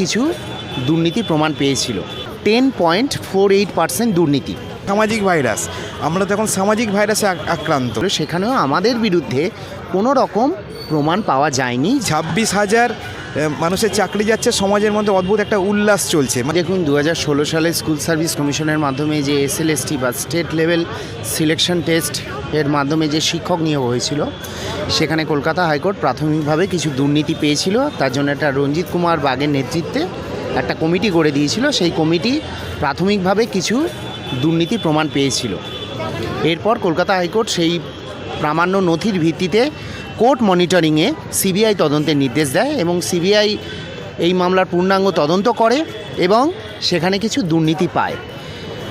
কিছু দুর্নীতি প্রমাণ পেয়েছিল। Ten point four eight percent দুর্নীতি। সামাজিক ভাইরাস। আমরা তখন সামাজিক ভাইরাসে আক্রান্ত। সেখানেও আমাদের বিরুদ্ধে কোনো রকম প্রমাণ পাওয়া যায়নি। ছাব্বিশ হাজার মানুষের চাকরি যাচ্ছে সমাজের মধ্যে অদ্ভুত একটা উল্লাস চলছে। মানে দেখুন দু হাজার ষোলো সালে স্কুল সার্ভিস কমিশনের মাধ্যমে যে এসএলএসটি বা স্টেট লেভেল সিলেকশন টেস্ট এর মাধ্যমে যে শিক্ষক নিয়োগ হয়েছিল, সেখানে কলকাতা হাইকোর্ট প্রাথমিকভাবে কিছু দুর্নীতি পেয়েছিল। তার জন্য একটা রঞ্জিত কুমার বাগের নেতৃত্বে একটা কমিটি গড়ে দিয়েছিল। সেই কমিটি প্রাথমিকভাবে কিছু দুর্নীতি প্রমাণ পেয়েছিল। এরপর কলকাতা হাইকোর্ট সেই প্রামাণ্য নথির ভিত্তিতে কোর্ট মনিটরিংয়ে সিবিআই তদন্তের নির্দেশ দেয় এবং সিবিআই এই মামলার পূর্ণাঙ্গ তদন্ত করে এবং সেখানে কিছু দুর্নীতি পায়।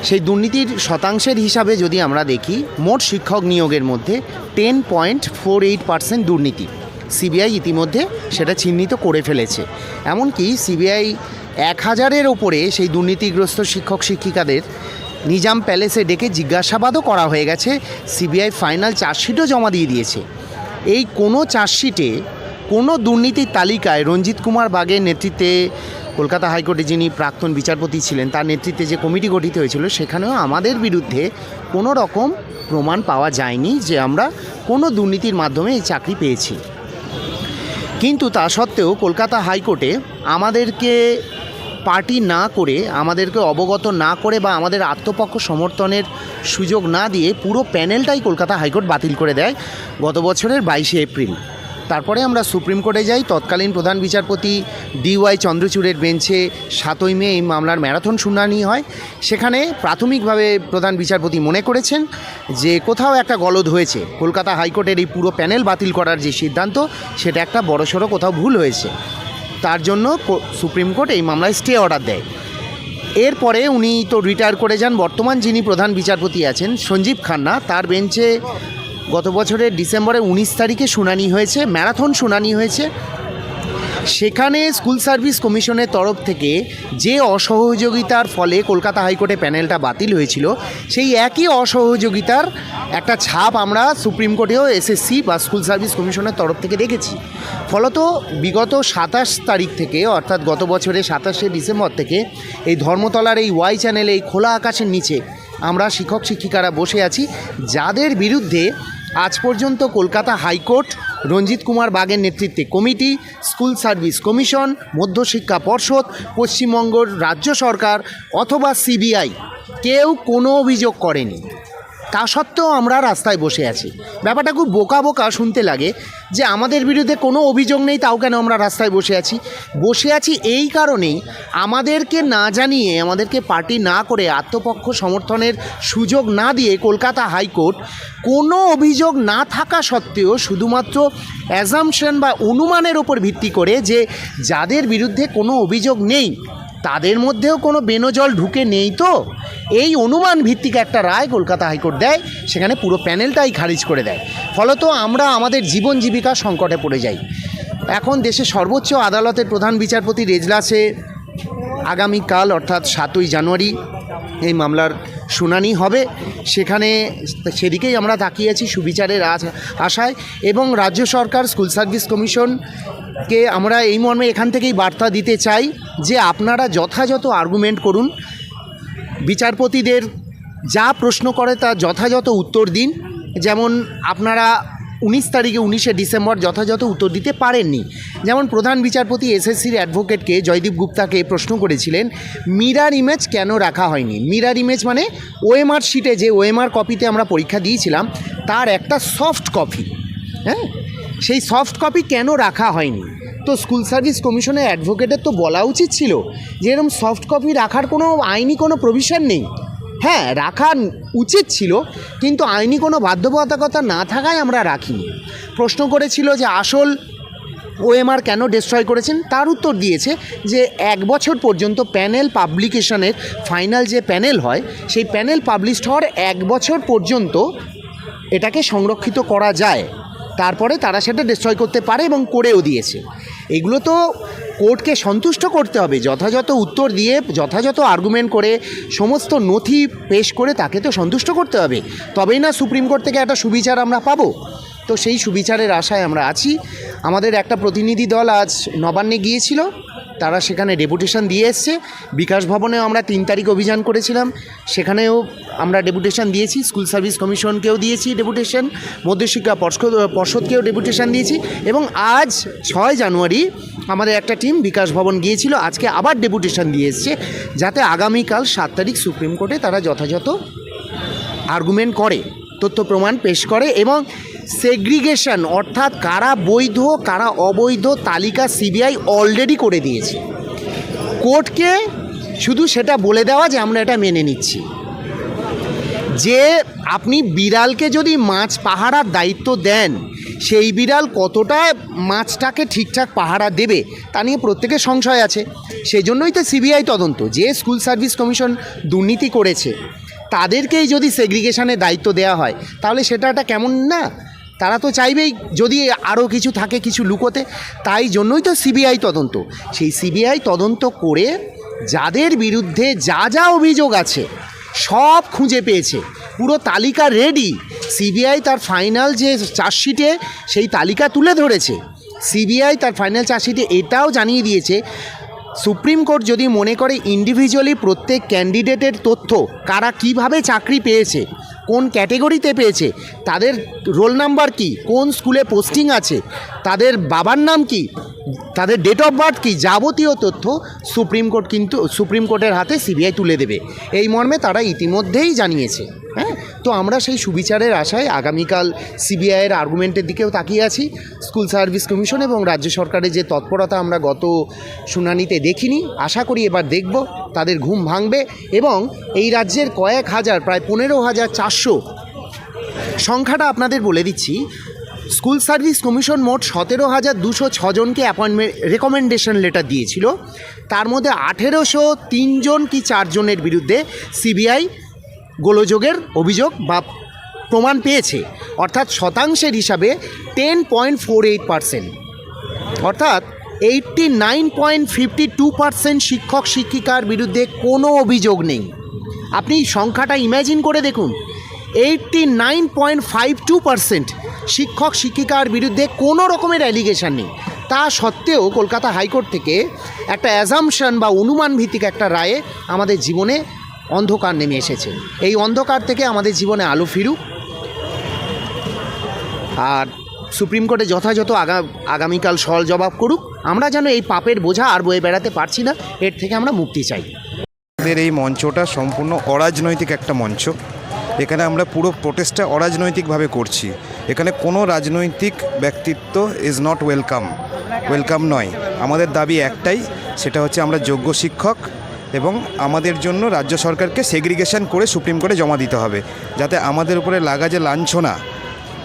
সেই দুর্নীতির শতাংশের হিসাবে যদি আমরা দেখি, মোট শিক্ষক নিয়োগের মধ্যে ten point four eight percent দুর্নীতি। সিবিআই ইতিমধ্যে সেটা চিহ্নিত করে ফেলেছে। এমনকি সিবিআই এক হাজারের ওপরে সেই দুর্নীতিগ্রস্ত শিক্ষক শিক্ষিকাদের নিজাম প্যালেসে ডেকে জিজ্ঞাসাবাদও করা হয়ে গেছে, সিবিআই ফাইনাল চার্জশিটও জমা দিয়ে দিয়েছে। এই কোনো চার্জশিটে কোনো দুর্নীতির তালিকায় রঞ্জিত কুমার বাগের নেতৃত্বে কলকাতা হাইকোর্টে যিনি প্রাক্তন বিচারপতি ছিলেন, তার নেতৃত্বে যে কমিটি গঠিত হয়েছিল, সেখানেও আমাদের বিরুদ্ধে কোনো রকম প্রমাণ পাওয়া যায়নি যে আমরা কোনো দুর্নীতির মাধ্যমে এই চাকরি পেয়েছি। কিন্তু তা সত্ত্বেও কলকাতা হাইকোর্টে আমাদেরকে পার্টি না করে, আমাদেরকে অবগত না করে বা আমাদের আত্মপক্ষ সমর্থনের সুযোগ না দিয়ে পুরো প্যানেলটাই কলকাতা হাইকোর্ট বাতিল করে দেয় গত বছরের বাইশে এপ্রিল। তারপরে আমরা সুপ্রিম কোর্টে যাই। তৎকালীন প্রধান বিচারপতি ডিওয়াই চন্দ্রচূড়ের বেঞ্চে সাতই মে এই মামলার ম্যারাথন শুনানি হয়। সেখানে প্রাথমিকভাবে প্রধান বিচারপতি মনে করেছেন যে কোথাও একটা গলদ হয়েছে। কলকাতা হাইকোর্টের এই পুরো প্যানেল বাতিল করার যে সিদ্ধান্ত, সেটা একটা বড়সড় কোথাও ভুল হয়েছে। তার জন্য সুপ্রিম কোর্ট এই মামলায় স্টে অর্ডার দেয়। এরপরে উনি তো রিটায়ার করে যান। বর্তমান যিনি প্রধান বিচারপতি আছেন, সঞ্জীব খান্না, তার বেঞ্চে গত বছরের ডিসেম্বরের উনিশ তারিখে শুনানি হয়েছে, ম্যারাথন শুনানি হয়েছে। সেখানে স্কুল সার্ভিস কমিশনের তরফ থেকে যে অসহযোগিতার ফলে কলকাতা হাইকোর্টে প্যানেলটা বাতিল হয়েছিল, সেই একই অসহযোগিতার একটা ছাপ আমরা সুপ্রিম কোর্টেও এসএসসি বা স্কুল সার্ভিস কমিশনের তরফ থেকে দেখেছি। ফলত বিগত সাতাশ তারিখ থেকে, অর্থাৎ গত বছরের সাতাশে ডিসেম্বর থেকে এই ধর্মতলার এই ওয়াই চ্যানেলে এই খোলা আকাশের নিচে আমরা শিক্ষক শিক্ষিকারা বসে আছি, যাদের বিরুদ্ধে আজ পর্যন্ত কলকাতা হাইকোর্ট, রঞ্জিত কুমার বাগের নেতৃত্বে কমিটি, স্কুল সার্ভিস কমিশন মধ্যশিক্ষা পর্ষদ, পশ্চিমবঙ্গ রাজ্য সরকার অথবা সিবিআই। কেউ কোনো অভিযোগ করেনি। তা সত্ত্বেও আমরা রাস্তায় বসে আছি। ব্যাপারটা খুব বোকা বোকা শুনতে লাগে যে আমাদের বিরুদ্ধে কোনো অভিযোগ নেই, তাও কেন আমরা রাস্তায় বসে আছি? বসে আছি এই কারণেই আমাদেরকে না জানিয়ে, আমাদেরকে পার্টি না করে আত্মপক্ষ সমর্থনের সুযোগ না দিয়ে কলকাতা হাইকোর্ট কোনো অভিযোগ না থাকা সত্ত্বেও শুধুমাত্র অ্যাজামশন বা অনুমানের ওপর ভিত্তি করে যে যাদের বিরুদ্ধে কোনো অভিযোগ নেই তাদের মধ্যেও কোনো বেনজল ঢুকে নেই তো? এই অনুমান ভিত্তিক একটা রায় কলকাতা হাইকোর্ট দেয়, সেখানে পুরো প্যানেলটাই খারিজ করে দেয়। ফলত আমরা আমাদের জীবন জীবিকা সংকটে পড়ে যাই। এখন দেশে সর্বোচ্চ আদালতের প্রধান বিচারপতির এজলাসে আগামীকাল, অর্থাৎ সাতই জানুয়ারি, এই মামলার শুনানি হবে। সেখানে সেদিকেই আমরা তাকিয়ে আছি সুবিচারের আশায় এবং রাজ্য সরকার, স্কুল সার্ভিস কমিশনকে আমরা এই মর্মে এখান থেকেই বার্তা দিতে চাই যে আপনারা যথাযথ আর্গুমেন্ট করুন। বিচারপতিদের যা প্রশ্ন করে তা যথাযথ উত্তর দিন। যেমন আপনারা উনিশ তারিখে উনিশে ডিসেম্বর যথাযথ উত্তর দিতে পারেননি। যেমন প্রধান বিচারপতি এসএসসির অ্যাডভোকেটকে জয়দীপ গুপ্তাকে প্রশ্ন করেছিলেন, মিরার ইমেজ কেন রাখা হয়নি? মিরার ইমেজ মানে ওএমআর শিটে যে ওএমআর কপিতে আমরা পরীক্ষা দিয়েছিলাম, তার একটা সফট কপি হ্যাঁ? সেই সফট কপি কেন রাখা হয়নি? তো স্কুল সার্ভিস কমিশনের অ্যাডভোকেটের তো বলা উচিত ছিল যে এরকম সফট কপি রাখার কোনো আইনি কোনো প্রভিশন নেই। হ্যাঁ রাখা উচিত ছিল, কিন্তু আইনি কোনো বাধ্যবাধকতা না থাকায় আমরা রাখিনি। প্রশ্ন করেছিল যে আসল ওএমআর কেন ডিস্ট্রয় করেছেন? তার উত্তর দিয়েছে যে এক বছর পর্যন্ত প্যানেল পাবলিকেশনের ফাইনাল যে প্যানেল হয়, সেই প্যানেল পাবলিশড হওয়ার এক বছর পর্যন্ত এটাকে সংরক্ষিত করা যায়। তারপরে তারা সেটা ডিস্ট্রয় করতে পারে এবং করেও দিয়েছে। এগুলো তো কোর্টকে সন্তুষ্ট করতে হবে। যথাযথ উত্তর দিয়ে, যথাযথ আর্গুমেন্ট করে, সমস্ত নথি পেশ করে তাকে তো সন্তুষ্ট করতে হবে। তবেই না সুপ্রিম কোর্ট থেকে একটা সুবিচার আমরা পাবো। তো সেই সুবিচারের আশায় আমরা আছি। আমাদের একটা প্রতিনিধি দল আজ নবান্নে গিয়েছিল। তারা সেখানে ডেপুটেশন দিয়ে এসছে। বিকাশ ভবনেও আমরা তিন তারিখ অভিযান করেছিলাম। সেখানেও আমরা ডেপুটেশন দিয়েছি, স্কুল সার্ভিস কমিশনকেও দিয়েছি ডেপুটেশন, মধ্যশিক্ষা পর্ষদ, পর্ষদকেও ডেপুটেশন দিয়েছি এবং আজ ছয় জানুয়ারি আমাদের একটা টিম বিকাশ ভবন গিয়েছিল, আজকে আবার ডেপুটেশন দিয়ে এসছে যাতে আগামীকাল সাত তারিখ সুপ্রিম কোর্টে তারা যথাযথ আর্গুমেন্ট করে, তথ্য প্রমাণ পেশ করে এবং সেগ্রিগেশন অর্থাৎ কারা বৈধ, কারা অবৈধ তালিকা সিবিআই অলরেডি করে দিয়েছে। কোর্টকে শুধু সেটা বলে দেওয়া যে আমরা এটা মেনে নিচ্ছি। যে আপনি বিড়ালকে যদি মাছ পাহারার দায়িত্ব দেন, সেই বিড়াল কতটা মাছটাকে ঠিকঠাক পাহারা দেবে, তা নিয়ে প্রত্যেকের সংশয় আছে। সেই জন্যই তো সিবিআই তদন্ত, যে স্কুল সার্ভিস কমিশন দুর্নীতি করেছে। তাদেরকেই যদি সেগ্রিগেশনের দায়িত্ব দেওয়া হয়, তাহলে সেটা একটা কেমন না? তারা তো চাইবেই যদি আরও কিছু থাকে কিছু লুকোতে। তাই জন্যই তো সিবিআই তদন্ত। সেই সিবিআই তদন্ত করে যাদের বিরুদ্ধে যা যা অভিযোগ আছে সব খুঁজে পেয়েছে। পুরো তালিকা রেডি সিবিআই তার ফাইনাল যে চার্জশিটে, সেই তালিকা তুলে ধরেছে। সিবিআই তার ফাইনাল চার্জশিটে এটাও জানিয়ে দিয়েছে, সুপ্রিম কোর্ট যদি মনে করে ইন্ডিভিজুয়ালি প্রত্যেক ক্যান্ডিডেটের তথ্য, কারা কীভাবে চাকরি পেয়েছে কোন ক্যাটেগরিতে পেয়েছে? তাদের রোল নাম্বার কি? কোন স্কুলে পোস্টিং আছে? তাদের বাবার নাম কি? তাদের ডেট অফ বার্থ কি? যাবতীয় তথ্য সুপ্রিম কোর্ট কিন্তু, সুপ্রিম কোর্টের হাতে সিবিআই তুলে দেবে। এই মর্মে তারা ইতিমধ্যেই জানিয়েছে হ্যাঁ? তো আমরা সেই সুবিচারের আশায় আগামীকাল সিবিআইয়ের আর্গুমেন্টের দিকেও তাকিয়ে আছি স্কুল সার্ভিস কমিশন এবং রাজ্য সরকারের যে তৎপরতা আমরা গত শুনানিতে দেখিনি, আশা করি এবার দেখব, তাদের ঘুম ভাঙবে এবং এই রাজ্যের কয়েক হাজার, প্রায় পনেরো হাজার চারশো সংখ্যাটা আপনাদের বলে দিচ্ছি স্কুল সার্ভিস কমিশন মোট সতেরো হাজার দুশো ছজনকে অ্যাপয়েন্টমেন্ট রেকমেন্ডেশন লেটার দিয়েছিল, তার মধ্যে আঠেরোশো তিনজন কি চারজনের বিরুদ্ধে সিবিআই গোলযোগের অভিযোগ বা প্রমাণ পেয়েছে। অর্থাৎ শতাংশের হিসাবে ten point four eight percent অর্থাৎ eighty nine point fifty two percent শিক্ষক শিক্ষিকার বিরুদ্ধে কোনো অভিযোগ নেই। আপনি সংখ্যাটা ইম্যাজিন করে দেখুন। Eighty nine point five two percent শিক্ষক শিক্ষিকার বিরুদ্ধে কোনো রকমের অ্যালিগেশন নেই। তা সত্ত্বেও কলকাতা হাইকোর্ট থেকে একটা অ্যাজামশন বা অনুমান ভিত্তিক একটা রায়ে আমাদের জীবনে অন্ধকার নেমে এসেছে। এই অন্ধকার থেকে আমাদের জীবনে আলো ফিরুক। আর সুপ্রিম কোর্টে যথাযথ আগা, আগামীকাল সল জবাব করুক। আমরা যেন এই পাপের বোঝা আর বয়ে বেড়াতে পারছি না, এর থেকে আমরা মুক্তি চাই। আমাদের এই মঞ্চটা সম্পূর্ণ অরাজনৈতিক একটা মঞ্চ। এখানে আমরা পুরো প্রোটেস্টটা অরাজনৈতিকভাবে করছি। এখানে কোনো রাজনৈতিক ব্যক্তিত্ব ইজ নট ওয়েলকাম ওয়েলকাম নয়। আমাদের দাবি একটাই, সেটা হচ্ছে আমরা যোগ্য শিক্ষক এবং আমাদের জন্য রাজ্য সরকারকে সেগ্রিগেশন করে সুপ্রিম কোর্টে জমা দিতে হবে। যাতে আমাদের উপরে লাগা যে লাঞ্ছনা,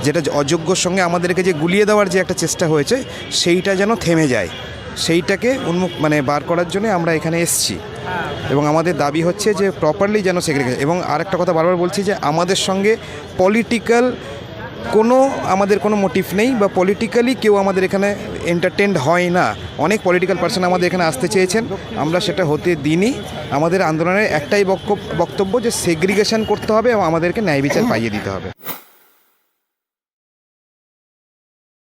যেটা অযোগ্যর সঙ্গে আমাদেরকে যে গুলিয়ে দেওয়ার যে একটা চেষ্টা হয়েছে, সেইটা যেন থেমে যায়। সেইটাকে উন্মুখ মানে বার করার জন্য আমরা এখানে এসছি। এবং আমাদের দাবি হচ্ছে যে প্রপারলি যেন সেগ্রিগেশন এবং আরেকটা কথা বারবার বলছি যে আমাদের সঙ্গে পলিটিক্যাল কোনো আমাদের কোনো মোটিভ নেই বা পলিটিক্যালি কেউ আমাদের এখানে এন্টারটেন্ড হয় না। অনেক পলিটিক্যাল পার্সন আমাদের এখানে আসতে চেয়েছেন। আমরা সেটা হতে দিইনি। আমাদের আন্দোলনের একটাই বক্তব্য যে সেগ্রিগেশন করতে হবে এবং আমাদেরকে ন্যায় বিচার পাইয়ে দিতে হবে।